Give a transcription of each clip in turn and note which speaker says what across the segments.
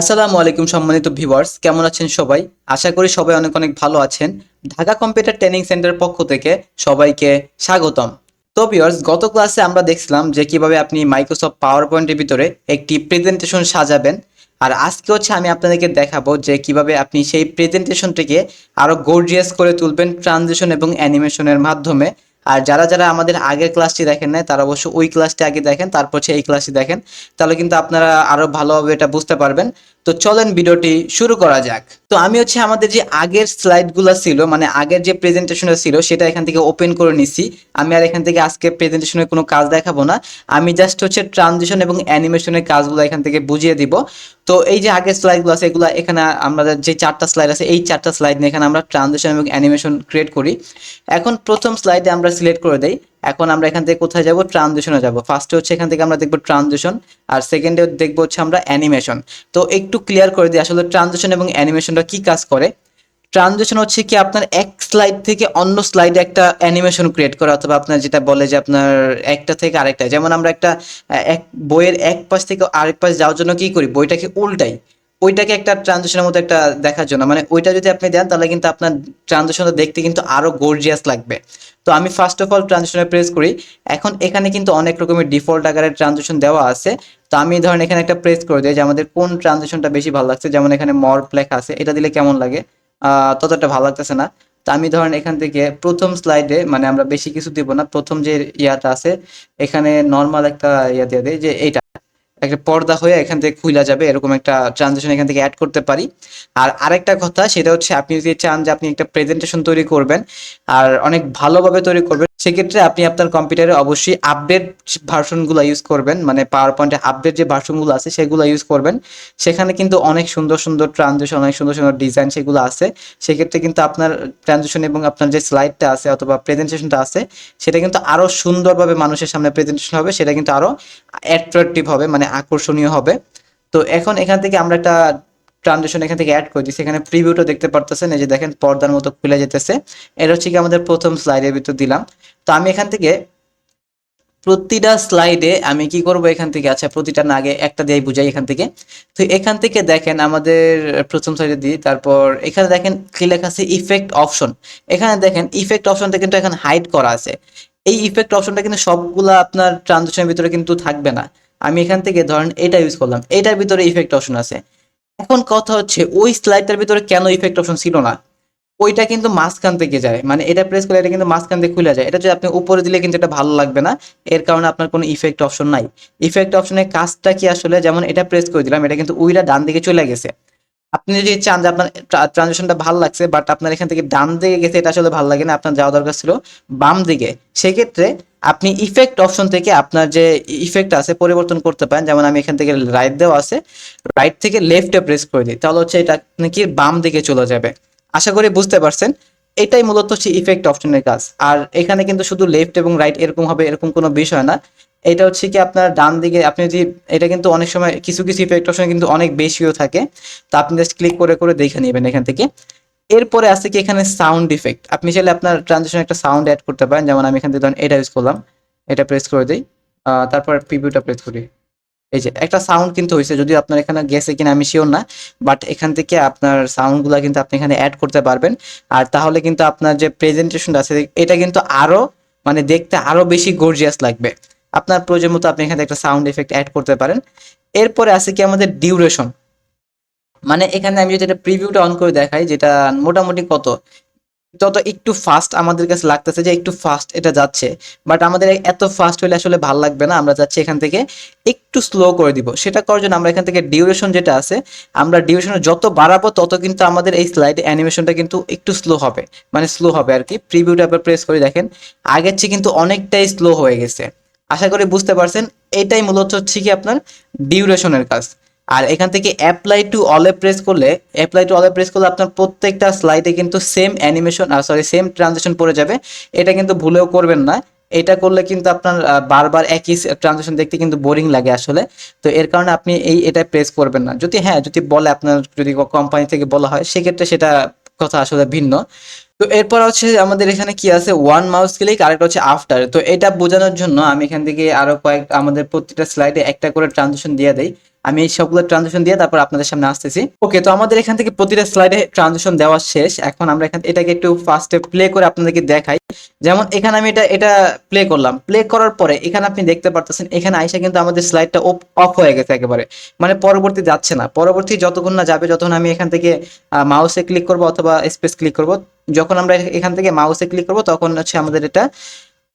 Speaker 1: আসসালামু আলাইকুম সম্মানিত ভিউয়ার্স, কেমন আছেন সবাই? আশা করি সবাই অনেক অনেক ভালো আছেন। ঢাকা কম্পিউটার ট্রেনিং সেন্টার পক্ষ থেকে সবাইকে স্বাগতম। তো ভিউয়ার্স, গত ক্লাসে আমরা দেখছিলাম যে কীভাবে আপনি মাইক্রোসফট পাওয়ার পয়েন্টের ভিতরে একটি প্রেজেন্টেশন সাজাবেন। আর আজকে হচ্ছে আমি আপনাদেরকে দেখাবো যে কীভাবে আপনি সেই প্রেজেন্টেশনটিকে আরও গর্জিয়াস করে তুলবেন ট্রানজিশন এবং অ্যানিমেশনের মাধ্যমে। আর যারা যারা আমাদের আগের ক্লাসটি দেখেন নাই, তারা অবশ্যই ওই ক্লাসটি আগে দেখেন, তারপর হচ্ছে এই ক্লাসটি দেখেন। তাহলে কিন্তু আপনারা আরও ভালোভাবে এটা বুঝতে পারবেন। তো চলেন ভিডিওটি শুরু করা যাক। তো আমি হচ্ছে আমাদের যে আগের স্লাইডগুলো ছিল মানে আগের যে প্রেজেন্টেশনটা ছিল, সেটা এখান থেকে ওপেন করে নিছি। আমি আর এখান থেকে আজকে প্রেজেন্টেশনের কোনো কাজ দেখাবো না। আমি জাস্ট হচ্ছে ট্রানজিশন এবং অ্যানিমেশনের কাজগুলো এখান থেকে বুঝিয়ে দিব। তো এই যে আগের স্লাইডগুলো আছে, এগুলো এখানে আমাদের যে চারটা স্লাইড আছে, এই চারটা স্লাইড নিয়ে এখানে আমরা ট্রানজিশন এবং অ্যানিমেশন ক্রিয়েট করি। এখন প্রথম স্লাইডে আমরা সিলেক্ট করে দেই। এখন আমরা এখান থেকে কোথায় যাব? ট্রানজিশনে যাব। ফার্স্টে হচ্ছে এখান থেকে আমরা দেখব ট্রানজিশন আর সেকেন্ডে দেখব হচ্ছে আমরা অ্যানিমেশন তো একটু ক্লিয়ার করে দিই, আসলে ট্রানজিশন এবং অ্যানিমেশনটা কি কাজ করে? ট্রানজিশন হচ্ছে কি আপনার এক স্লাইড থেকে অন্য স্লাইডে একটা অ্যানিমেশন ক্রিয়েট করা, অথবা আপনার যেটা বলে যে আপনার একটা থেকে আরেকটা। যেমন আমরা একটা এক বইয়ের এক পাশ থেকে আরেক পাশ যাওয়ার জন্য কি করি? বইটাকে উল্টাই। ওইটাকে একটা ট্রানজিশনের মতো একটা দেখার জন্য। মানে ওইটা যদি আপনি দেন, তাহলে কিন্তু আপনার ট্রানজিশনটা দেখতে কিন্তু আরও গর্জিয়াস লাগবে। তো আমি ফার্স্ট অফ অল ট্রানজিশনে প্রেস করি। এখন এখানে কিন্তু অনেক রকমের ডিফল্ট আকারের ট্রানজিশন দেওয়া আছে। তো আমি ধরেন এখানে একটা প্রেস করে দিই যে আমাদের কোন ট্রানজিশনটা বেশি ভালো লাগছে? যেমন এখানে মর্প লেখা আছে। এটা দিলে কেমন লাগে? ততটা ভালো লাগতেছে না। তো আমি ধরেন এখান থেকে প্রথম স্লাইডে মানে আমরা বেশি কিছু দিব না, প্রথম যে ইয়াটা আছে, এখানে নর্মাল একটা ইয়া দিয়ে দেয় যে এইটা। একটা পর্দা হয়ে এখান থেকে খুইলা যাবে, এরকম একটা ট্রানজেকশন এখান থেকে অ্যাড করতে পারি। আর আরেকটা কথা, সেটা হচ্ছে আপনি যদি চান যে আপনি একটা প্রেজেন্টেশন তৈরি করবেন, আর অনেক ভালোভাবে তৈরি করবেন, সেক্ষেত্রে আপনি আপনার কম্পিউটারে অবশ্যই আপডেট ভার্সনগুলো ইউজ করবেন মানে পাওয়ার পয়েন্টে আপডেট যে ভার্সনগুলো আছে, সেগুলো ইউজ করবেন। সেখানে কিন্তু অনেক সুন্দর সুন্দর ট্রানজেকশন অনেক সুন্দর সুন্দর ডিজাইন সেগুলো আছে। সেক্ষেত্রে কিন্তু আপনার ট্রানজেকশন এবং আপনার যে স্লাইডটা আছে অথবা প্রেজেন্টেশনটা আছে, সেটা কিন্তু আরও সুন্দরভাবে মানুষের সামনে প্রেজেন্টেশন হবে, সেটা কিন্তু আরও অ্যাট্রাকটিভ হবে মানে আকর্ষণীয় হবে। তো এখন এখান থেকে আমরা একটা ট্রানজেকশন এখান থেকে অ্যাড করে দিচ্ছি এখানে প্রিভিউটা দেখতে পারতেছেন, এই যে দেখেন, পর্দার মতো খুলে যেতেছে। এটা হচ্ছে কি আমাদের প্রথম স্লাইডের ভিতর দিলাম। তো আমি এখান থেকে প্রতিটা স্লাইডে আমি কি করব এখান থেকে? আচ্ছা প্রতিটা না, আগে একটা দিয়ে বুঝাই এখান থেকে। তো এখান থেকে দেখেন, আমাদের প্রথম সাইডে দিই, তারপর এখানে দেখেন কি লেখা আছে ইফেক্ট অপশন এখানে দেখেন ইফেক্ট অপশনটা কিন্তু এখানে হাইড করা আছে। এই ইফেক্ট অপশনটা কিন্তু সবগুলা আপনার ট্রানজেকশনের ভিতরে কিন্তু থাকবে না। আমি এখান থেকে ধরেন এটা ইউজ করলাম। এটার ভিতরে ইফেক্ট অপশন আছে। এখন কথা হচ্ছে, ওই স্লাইডটার ভিতরে কেন ইফেক্ট অপশন ছিল না? ওইটা কিন্তু মাঝখান থেকে যায়। মানে এটা প্রেস করলে এটা কিন্তু মাঝখান থেকে খুলে যায়। এটা যদি আপনি উপরে দিলে কিন্তু এটা ভালো লাগবে না। এর কারণে আপনার কোনো ইফেক্ট অপশন নাই। ইফেক্ট অপশনের কাজটা কি আসলে? যেমন এটা প্রেস করে দিলাম, এটা কিন্তু উইলা ডান দিকে চলে গেছে। আপনি যদি চান যে আপনার ট্রানজেকশনটা ভালো লাগছে বাট আপনার এখান থেকে ডান দিকে গেছে, এটা আসলে ভালো লাগে না, আপনার যাওয়া দরকার ছিল বাম দিকে, সেক্ষেত্রে আপনি ইফেক্ট অপশন থেকে আপনার যে ইফেক্ট আছে পরিবর্তন করতে পারেন। যেমন আমি এখান থেকে রাইট দেওয়া আছে রাইট থেকে লেফটে প্রেস করে দিই, তাহলে হচ্ছে এটা নাকি বাম দিকে চলে যাবে। আশা করি বুঝতে পারছেন, এটাই মূলত হচ্ছে ইফেক্ট অপশনের কাজ। আর এখানে কিন্তু শুধু লেফট এবং রাইট এরকম হবে, এরকম কোনো বিষয় না। এটা হচ্ছে কি আপনার ডান দিকে, আপনি যদি, এটা কিন্তু অনেক সময় কিছু কিছু ইফেক্ট অপশন কিন্তু অনেক বেশিও থাকে। তো আপনি জাস্ট ক্লিক করে করে দেখে নেবেন এখান থেকে। এরপরে আছে কি এখানে সাউন্ড ইফেক্ট আপনি চাইলে আপনার ট্রানজেকশন একটা সাউন্ড অ্যাড করতে পারেন। যেমন আমি এখান থেকে ধরেন এটা ইউজ করলাম। এটা প্রেস করে দিই। তারপর প্রিভিউটা প্রেস করি। এই যে, একটা সাউন্ড কিন্তু হয়েছে। যদি আপনার এখানে গেছে কিনা, আমি শিওর না। বাট এখান থেকে আপনার সাউন্ডগুলো কিন্তু আপনি এখানে অ্যাড করতে পারবেন। আর তাহলে কিন্তু আপনার যে প্রেজেন্টেশনটা আছে, এটা কিন্তু আরও মানে দেখতে আরও বেশি গর্জিয়াস লাগবে। আপনার প্রয়োজন মতো আপনি এখানে একটা সাউন্ড এফেক্ট অ্যাড করতে পারেন। এরপরে আছে কি আমাদের ডিউরেশন মানে এখানে আমি যদি একটা প্রিভিউটা অন করে দেখাই, যেটা মোটামুটি কত? তত একটু ফাস্ট আমাদের কাছে লাগতেছে যে একটু ফাস্ট এটা যাচ্ছে। বাট আমাদের এত ফাস্ট হলে আসলে ভালো লাগবে না। আমরা যাচ্ছি এখান থেকে একটু স্লো করে দিব। সেটা করার জন্য আমরা এখান থেকে ডিউরেশন যেটা আছে, আমরা ডিউরেশন যত বাড়াবো, তত কিন্তু আমাদের এই স্লাইড অ্যানিমেশনটা কিন্তু একটু স্লো হবে। মানে স্লো হবে আর কি। প্রিভিউটা প্রেস করে দেখেন। আগের চেয়ে কিন্তু অনেকটাই স্লো হয়ে গেছে। আশা করি বুঝতে পারছেন, এটাই মূলত হচ্ছে কি আপনার ডিউরেশনের কাজ। আর এখান থেকে অ্যাপ্লাই টু অলে প্রেস করলে অ্যাপ্লাই টু অলে প্রেস করলে আপনার প্রত্যেকটা স্লাইডে কিন্তু সেম অ্যানিমেশন আর সরি সেম ট্রানজেকশন পড়ে যাবে। এটা কিন্তু ভুলেও করবেন না। এটা করলে কিন্তু আপনার বারবার একই ট্রানজেকশন দেখতে কিন্তু বোরিং লাগে আসলে। তো এর কারণে আপনি এই, এটা প্রেস করবেন না। যদি হ্যাঁ যদি বলে আপনার, যদি কোম্পানি থেকে বলা হয়, সেক্ষেত্রে সেটা কথা আসলে ভিন্ন। তো এরপর হচ্ছে আমাদের এখানে কি আছে? ওয়ান মাউস ক্লিক আরেকটা হচ্ছে আফটার তো এটা বোঝানোর জন্য আমি এখান থেকে আরও কয়েক, আমাদের প্রত্যেকটা স্লাইডে একটা করে ট্রানজেকশন দিয়ে দেই। আমি এই সবগুলো ট্রানজেকশন দিয়ে তারপর আপনাদের সামনে আসতেছি। ওকে তো আমাদের এখান থেকে প্রতিটা স্লাইডে ট্রানজেকশন দেওয়া শেষ। এখন আমরা এখান, এটাকে একটু ফার্স্টে প্লে করে আপনাদেরকে দেখাই। যেমন এখানে আমি এটা এটা প্লে করলাম। প্লে করার পরে এখানে আপনি দেখতে পারতেছেন, এখানে আইসা কিন্তু আমাদের স্লাইডটা অফ হয়ে গেছে একেবারে। মানে পরবর্তী যাচ্ছে না। পরবর্তী যতক্ষণ না যাবে, যতক্ষণ আমি এখান থেকে মাউসে ক্লিক করব অথবা স্পেস ক্লিক করব যখন আমরা এখান থেকে মাউসে ক্লিক করব, তখন হচ্ছে আমাদের এটা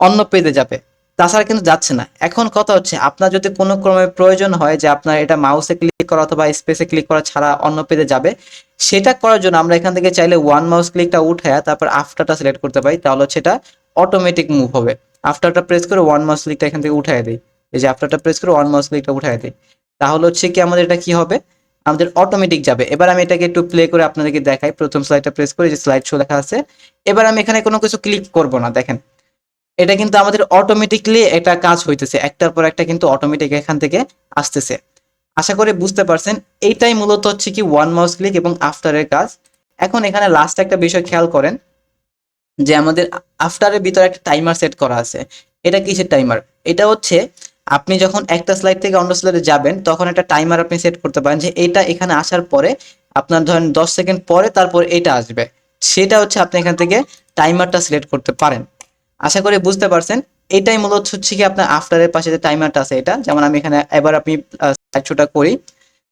Speaker 1: অন্য পেজে যাবে। তাছাড়া কিন্তু যাচ্ছে না। এখন কথা হচ্ছে, আপনার যদি কোনো ক্রমে প্রয়োজন হয় যে আপনার এটা মাউসে ক্লিক করা অথবা স্পেসে ক্লিক করা ছাড়া অন্য পেজে যাবে, সেটা করার জন্য আমরা এখান থেকে চাইলে ওয়ান মাউস ক্লিকটা উঠায় তারপর আফটারটা সিলেক্ট করতে পারি, তাহলে হচ্ছে এটা অটোমেটিক মুভ হবে। আফটারটা প্রেস করে ওয়ান মাউস ক্লিকটা এখান থেকে উঠায় দিই। এই যে আফটারটা প্রেস করে ওয়ান মাউস ক্লিকটা উঠায় দিই। তাহলে হচ্ছে কি আমাদের এটা কি হবে? আমাদের অটোমেটিক যাবে। এবার আমি এটাকে একটু প্লে করে আপনাদেরকে দেখাই। প্রথম স্লাইডটা প্রেস করে যে স্লাইড শো লেখা আছে। এবার আমি এখানে কোনো কিছু ক্লিক করব না, দেখেন। এটা কিন্তু আমাদের অটোমেটিকলি একটা কাজ হইতেছে। একটার পর একটা কিন্তু অটোমেটিক এখান থেকে আসতেছে। আশা করি বুঝতে পারছেন। এইটাই মূলত হচ্ছে কি ওয়ান মাউস ক্লিক এবং আফটারের কাজ। এখন এখানে লাস্ট একটা বিষয় খেয়াল করেন যে আমাদের আফটারের ভিতরে একটা টাইমার সেট করা আছে। এটা কিসের টাইমার এটা হচ্ছে আপনি যখন একটা স্লাইড থেকে অন্য স্লাইডে যাবেন, তখন একটা টাইমার আপনি সেট করতে পারেন যে এটা এখানে আসার পরে আপনার ধরেন দশ সেকেন্ড পরে তারপর এটা আসবে। সেটা হচ্ছে আপনি এখান থেকে টাইমারটা সিলেক্ট করতে পারেন। আশা করি বুঝতে পারছেন। এটাই মূলত হচ্ছে কি আপনার আফটারের পাশে যে টাইমারটা আছে এটা। যেমন আমি এখানে এবার আপনি স্লাইড শোটা করি।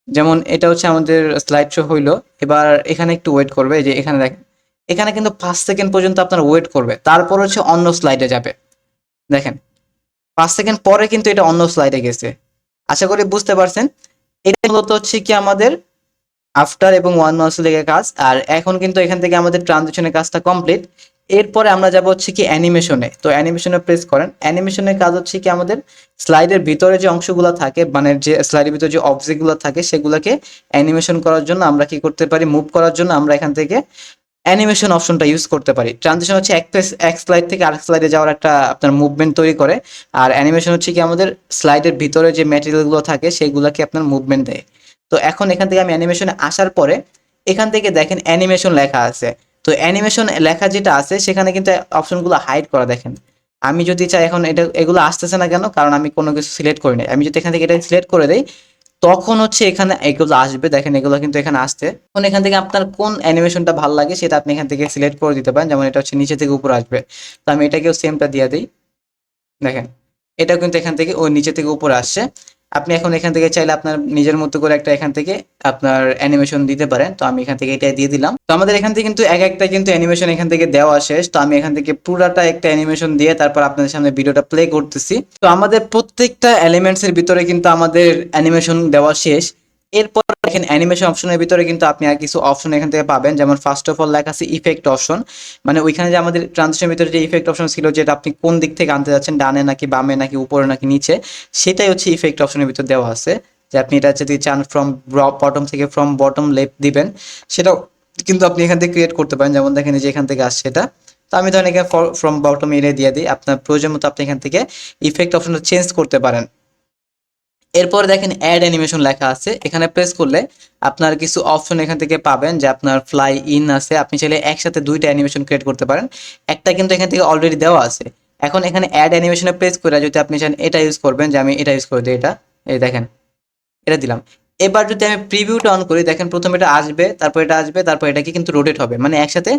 Speaker 1: যেমন এটা হচ্ছে আমাদের স্লাইড শো হইল। এবার এখানে একটু ওয়েট করবে। যে এখানে দেখেন। এখানে কিন্তু পাঁচ সেকেন্ড পর্যন্ত আপনার ওয়েট করবে। তারপর হচ্ছে অন্য স্লাইডে যাবে। দেখেন। পাঁচ সেকেন্ড পরে কিন্তু এটা অন্য স্লাইডে গেছে। আশা করি বুঝতে পারছেন। এটা মূলত হচ্ছে কি আমাদের আফটার এবং ওয়ান মাস লেগে কাজ। আর এখন কিন্তু এখান থেকে আমাদের ট্রানজেকশনের কাজটা কমপ্লিট এরপরে আমরা যাব হচ্ছে কি অ্যানিমেশনে তো অ্যানিমেশনে প্রেস করেন। অ্যানিমেশনের কাজ হচ্ছে কি আমাদের স্লাইডের ভিতরে যে অংশগুলো থাকে মানে যে স্লাইডের ভিতরে যে অবজেক্টগুলো থাকে, সেগুলোকে অ্যানিমেশন করার জন্য আমরা কি করতে পারি মুভ করার জন্য আমরা এখান থেকে অ্যানিমেশন অপশনটা ইউজ করতে পারি। ট্রানজিশন হচ্ছে এক এক স্লাইড থেকে আরেক স্লাইডে যাওয়ার একটা, আপনার মুভমেন্ট তৈরি করে। আর অ্যানিমেশন হচ্ছে কি আমাদের স্লাইডের ভিতরে যে ম্যাটেরিয়ালগুলো থাকে, সেগুলোকে আপনার মুভমেন্ট দেয়। তো এখন এখান থেকে আমি অ্যানিমেশনে আসার পরে, এখান থেকে দেখেন অ্যানিমেশন লেখা আছে। তো অ্যানিমেশন লেখা যেটা আছে, সেখানে কিন্তু অপশনগুলো হাইড করা দেখেন। আমি যদি চাই এখন এটা, এগুলো আসতেছে না কেন? কারণ আমি কোনো কিছু সিলেক্ট করি নাই। আমি যদি এখান থেকে এটা সিলেক্ট করে দেই তখন হচ্ছে এখানে এগুলো আসবে। দেখেন এগুলো কিন্তু এখানে আসতে এখন এখান থেকে আপনার কোন অ্যানিমেশনটা ভালো লাগে সেটা আপনি এখান থেকে সিলেক্ট করে দিতে পারেন। যেমন এটা হচ্ছে নিচে থেকে উপরে আসবে। তো আমি এটাকেও সেমটা দিয়ে দিই। দেখেন, এটাও কিন্তু এখান থেকে ওই নিচে থেকে উপরে আসছে। আপনি এখন এখান থেকে চাইলে আপনার নিজের মতো করে একটা এখান থেকে আপনার অ্যানিমেশন দিতে পারেন। তো আমি এখান থেকে এটাই দিয়ে দিলাম। তো আমাদের এখান থেকে কিন্তু এক একটা কিন্তু অ্যানিমেশন এখান থেকে দেওয়া শেষ। তো আমি এখান থেকে পুরাটা একটা অ্যানিমেশন দিয়ে তারপর আপনাদের সামনে ভিডিওটা প্লে করতেছি। তো আমাদের প্রত্যেকটা এলিমেন্টস এর ভিতরে কিন্তু আমাদের অ্যানিমেশন দেওয়া শেষ। এরপর দেখেন অ্যানিমেশন অপশনের ভিতরে কিন্তু আপনি আর কিছু অপশন এখান থেকে পাবেন। যেমন ফার্স্ট অফ অল লেখা আছে ইফেক্ট অপশন মানে ওইখানে যে আমাদের ট্রানজিশনের ভিতরে যে ইফেক্ট অপশন ছিল, যেটা আপনি কোন দিক থেকে আনতে যাচ্ছেন, ডানে নাকি বামে নাকি উপরে নাকি নিচে, সেটাই হচ্ছে ইফেক্ট অপশনের ভিতরে দেওয়া আছে। যে আপনি এটা যদি চান ফ্রম বটম থেকে ফ্রম বটম লেফট দিবেন, সেটাও কিন্তু আপনি এখান থেকে ক্রিয়েট করতে পারেন। যেমন দেখেন যে এখান থেকে আসছে এটা। তো আমি ধরেন এখানে ফ্রম বটম এরিয়া দিয়ে দিই। আপনার প্রয়োজন মতো আপনি এখান থেকে ইফেক্ট অপশনটা চেঞ্জ করতে পারেন। এরপর দেখেন অ্যাড অ্যানিমেশন লেখা আছে। এখানে প্রেস করলে আপনার কিছু অপশন এখান থেকে পাবেন যে আপনার ফ্লাই ইন আছে। আপনি চাইলে একসাথে দুইটা অ্যানিমেশন ক্রিয়েট করতে পারেন। একটা কিন্তু এখান থেকে অলরেডি দেওয়া আছে। এখন এখানে অ্যাড অ্যানিমেশনে প্রেস করে যদি আপনি চান, এটা ইউজ করবেন যে আমি এটা ইউজ করে দিই, এটা। এই দেখেন, এটা দিলাম। এবার যদি আমি প্রিভিউটা অন করি, দেখেন প্রথমে এটা আসবে, তারপর এটা আসবে, তারপর এটা কি কিন্তু রোটেট হবে। মানে একসাথে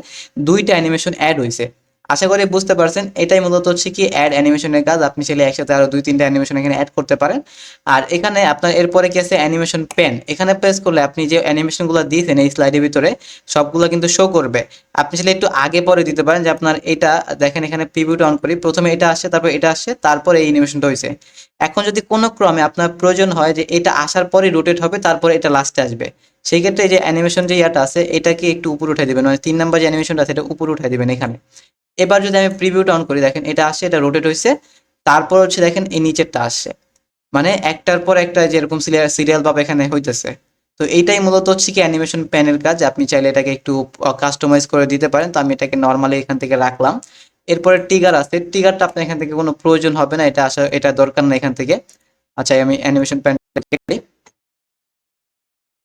Speaker 1: দুইটা অ্যানিমেশন অ্যাড হয়েছে আশা করি বুঝতে পারছেন, এটাই মূলত হচ্ছে কি অ্যাড অ্যানিমেশনের কাজ। আপনি চাইলে একসাথে আরও দুই, তিনটা অ্যানিমেশন এখানে অ্যাড করতে পারেন। আর এখানে আপনার এরপরে কি আছে? অ্যানিমেশন পেন এখানে প্রেস করলে আপনি যে অ্যানিমেশনগুলো দিয়েছেন এই স্লাইডের ভিতরে, সবগুলো কিন্তু শো করবে। আপনি চাইলে একটু আগে পরে দিতে পারেন যে আপনার এটা, দেখেন এখানে প্রিভিউটা অন করি। প্রথমে এটা আসছে, তারপর এটা আসছে, তারপরে এই অ্যানিমেশনটা হয়েছে এখন যদি কোনো ক্রমে আপনার প্রয়োজন হয় যে এটা আসার পরে রোটেট হবে, তারপরে এটা লাস্টে আসবে। সেই ক্ষেত্রে যে অ্যানিমেশন যে ইয়াটা আছে, এটাকে একটু উপরে উঠে দিবেন। মানে তিন নাম্বার যে অ্যানিমেশনটা আছে, এটা উপরে উঠে দিবেন এখানে। এবার যদি আমি প্রিভিউটা অন করি, দেখেন এটা আসছে, এটা রোটেট হয়েছে তারপর হচ্ছে দেখেন এই নিচেরটা আসছে। মানে একটার পর একটা যেরকম সিরিয়াল ভাবে এখানে হইতেছে। তো এইটাই মূলত হচ্ছে কি অ্যানিমেশন প্যানের কাজ। আপনি চাইলে এটাকে একটু কাস্টমাইজ করে দিতে পারেন। তো আমি এটাকে নর্মালি এখান থেকে রাখলাম। এরপরে টিগার আছে। টিগারটা আপনার এখান থেকে কোনো প্রয়োজন হবে না। এটা আসা এটা দরকার না এখান থেকে। আচ্ছা আমি অ্যানিমেশন প্যান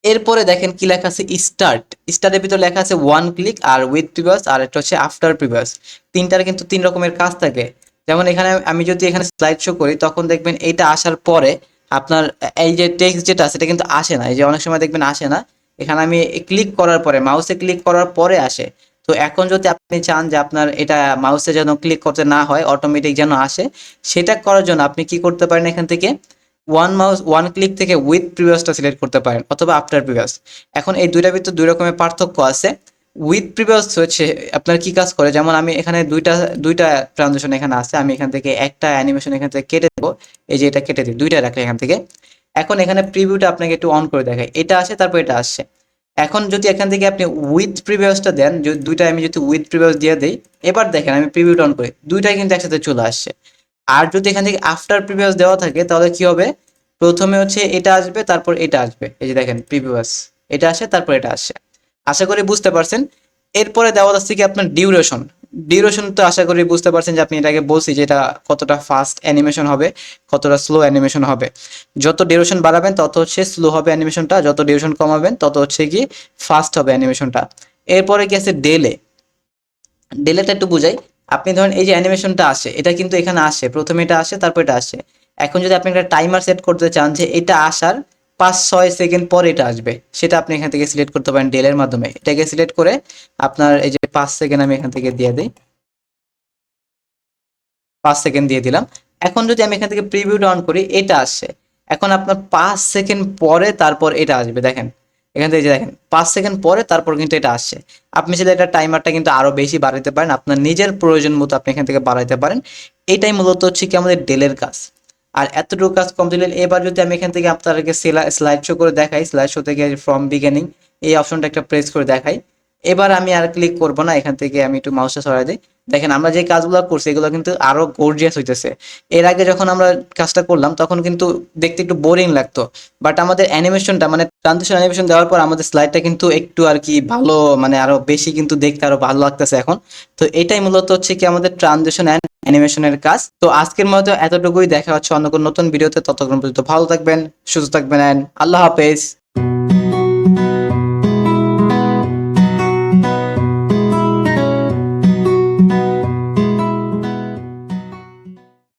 Speaker 1: এরপরে দেখেন কি লেখা আছে? স্টার্ট স্টার্টের ভিতরে লেখা আছে ওয়ান ক্লিক আর উইথ প্রিভিয়াস আর একটা হচ্ছে আফটার প্রিভিয়াস তিনটার কিন্তু তিন রকমের কাজ থাকে। যেমন এখানে আমি যদি এখানে স্লাইড শো করি, তখন দেখবেন এইটা আসার পরে আপনার, এই যে টেক্সট যেটা আছে, এটা কিন্তু আসে না। এই যে অনেক সময় দেখবেন আসে না। এখানে আমি ক্লিক করার পরে মাউসে ক্লিক করার পরে আসে। তো এখন যদি আপনি চান যে আপনার এটা মাউসে যেন ক্লিক করতে না হয় অটোমেটিক যেন আসে, সেটা করার জন্য আপনি কি করতে পারেন এখান থেকে? ওয়ান মাউস ওয়ান ক্লিক থেকে উইথ প্রিভিয়াসটা সিলেক্ট করতে পারেন অথবা আফটার প্রিভিয়াস এখন এই দুইটার ভিতরে দুই রকমের পার্থক্য আছে। উইথ প্রিভিয়াস হচ্ছে আপনার কি কাজ করে? যেমন আমি এখানে দুইটা দুইটা ট্রানজেকশন এখানে আছে। আমি এখান থেকে একটা অ্যানিমেশন এখান থেকে কেটে দেবো। এই যে এটা কেটে দিই, দুইটা রাখলে এখান থেকে। এখন এখানে প্রিভিউটা আপনাকে একটু অন করে দেখায় এটা আসে, তারপর এটা আসছে। এখন যদি এখান থেকে আপনি উইথ প্রিভিয়াসটা দেন, যদি দুইটা আমি যদি উইথ প্রিভিয়াস দিয়ে দিই, এবার দেখেন আমি প্রিভিউটা অন করি। দুইটাই কিন্তু একসাথে চলে আসছে। আর যদি এখান থেকে আফটার প্রিভিয়াস দেওয়া থাকে, তাহলে কি হবে? প্রথমে হচ্ছে এটা আসবে, তারপর এটা আসবে। এই যে দেখেন প্রিভিয়াস এটা আসে, তারপর এটা আসে। আশা করি বুঝতে পারছেন। এরপরে দেওয়া যাচ্ছে কি আপনার ডিউরেশন ডিউরেশন তো আশা করি বুঝতে পারছেন যে আপনি এটাকে বলছি যে এটা কতটা ফাস্ট অ্যানিমেশন হবে, কতটা স্লো অ্যানিমেশন হবে। যত ডিউরেশন বাড়াবেন, তত হচ্ছে স্লো হবে অ্যানিমেশনটা যত ডিউরেশন কমাবেন, তত হচ্ছে কি ফাস্ট হবে অ্যানিমেশনটা এরপরে কি আছে? ডেলে ডেলেটা একটু বুঝাই। আপনি ধরেন এই যে অ্যানিমেশনটা আসে, এটা কিন্তু এখানে আসে, প্রথমে এটা আসে, তারপর এটা আসে। এখন যদি আপনি একটা টাইমার সেট করতে চান যে এটা আসার পাঁচ, ছয় সেকেন্ড পর এটা আসবে, সেটা আপনি এখান থেকে সিলেক্ট করতে পারেন ডেলের মাধ্যমে। এটাকে সিলেক্ট করে আপনার এই যে পাঁচ সেকেন্ড আমি এখান থেকে দিয়ে দিই। পাঁচ সেকেন্ড দিয়ে দিলাম। এখন যদি আমি এখান থেকে প্রিভিউটা অন করি, এটা আসছে এখন আপনার পাঁচ সেকেন্ড পরে তারপর এটা আসবে, দেখেন। এখান থেকে দেখেন, পাঁচ সেকেন্ড পরে তারপর কিন্তু এটা আসছে। আপনি চাইলে এটা টাইমারটা কিন্তু আরও বেশি বাড়াইতে পারেন, আপনার নিজের প্রয়োজন মতো আপনি এখান থেকে বাড়াইতে পারেন। এটাই মূলত হচ্ছে কি আমাদের ডেলের কাজ। আর এতটুকু কাজ কমপ্লিট এবার যদি আমি এখান থেকে আপনাদেরকে স্লাইড শো করে দেখাই স্লাইড শো থেকে ফ্রম বিগিনিং এই অপশনটা একটা প্রেস করে দেখাই। এবার আমি আর ক্লিক করব না, এখান থেকে আমি একটু মাউসটা সরাই দিই। দেখেন, আমরা যে কাজগুলো করছি, এগুলো কিন্তু আরও গর্জিয়াস হইতেছে। এর আগে যখন আমরা কাজটা করলাম, তখন কিন্তু দেখতে একটু বোরিং লাগতো। বাট আমাদের অ্যানিমেশনটা মানে ট্রানজিশন অ্যানিমেশন দেওয়ার পর আমাদের স্লাইডটা কিন্তু একটু আর কি ভালো মানে আরও বেশি কিন্তু দেখতে আরও ভালো লাগতেছে এখন। তো এটাই মূলত হচ্ছে কি আমাদের ট্রানজিশন অ্যান্ড অ্যানিমেশনের কাজ। তো আজকের মতো এতটুকুই, দেখা হচ্ছে অন্য কোনো নতুন ভিডিওতে ততক্ষণ পর্যন্ত ভালো থাকবেন, সুস্থ থাকবেন, and আল্লাহ হাফেজ।